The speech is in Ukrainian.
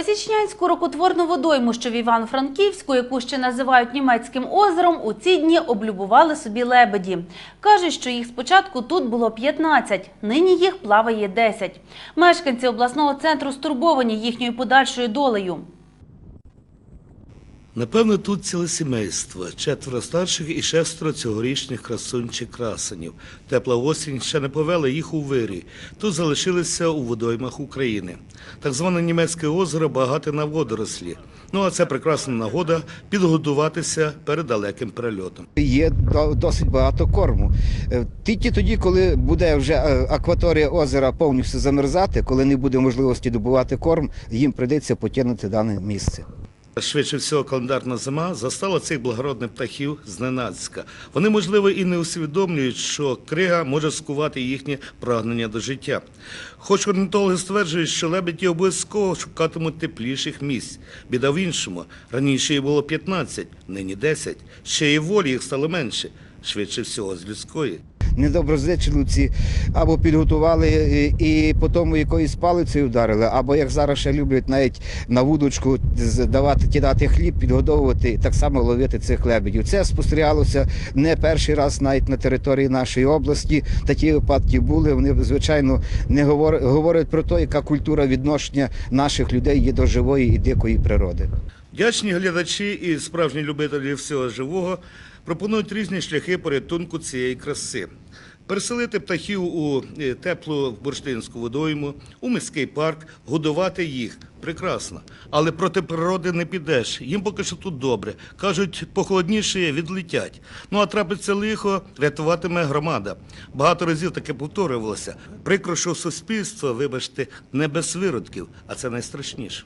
Осічнянську рокотворну водойму, що в Івано-Франківську, яку ще називають німецьким озером, у ці дні облюбували собі лебеді. Кажуть, що їх спочатку тут було 15, нині їх плаває 10. Мешканці обласного центру стурбовані їхньою подальшою долею. Напевно, тут ціле сімейство, четверо старших і шестеро цьогорічних красунь чи красенів. Тепла осінь ще не повела їх у вирі. Тут залишилися у водоймах України. Так зване німецьке озеро багате на водорослі. Ну а це прекрасна нагода підготуватися перед далеким перельотом. Є до- досить багато корму. Е, Тільки тоді, коли буде вже е, акваторія озера повністю замерзати, коли не буде можливості добувати корм, їм прийдеться покинути дане місце. Швидше всього, календарна зима застала цих благородних птахів зненацька. Вони, можливо, і не усвідомлюють, що крига може скувати їхнє прагнення до життя. Хоч орнітологи стверджують, що лебеді обов'язково шукатимуть тепліших місць. Біда в іншому. Раніше їх було 15, нині 10. Ще і волі їх стало менше. Швидше всього, з людської. Недоброзичливці або підготували і по тому якоюсь палицею вдарили, або як зараз ще люблять навіть на вудочку давати кидати хліб, підгодовувати і так само ловити цих лебедів. Це спостерігалося не перший раз навіть на території нашої області. Такі випадки були. Вони звичайно не говор- говорять про те, яка культура відношення наших людей є до живої і дикої природи. Вдячні глядачі і справжні любителі всього живого пропонують різні шляхи порятунку цієї краси. Переселити птахів у е, теплу бурштинську водойму, у міський парк, годувати їх прекрасно. Але проти природи не підеш. Їм поки що тут добре. Кажуть, похолодніше відлетять. Ну а трапиться лихо, рятуватиме громада. Багато разів таке повторювалося. Прикро, що суспільство, вибачте, не без виродків, а це найстрашніше.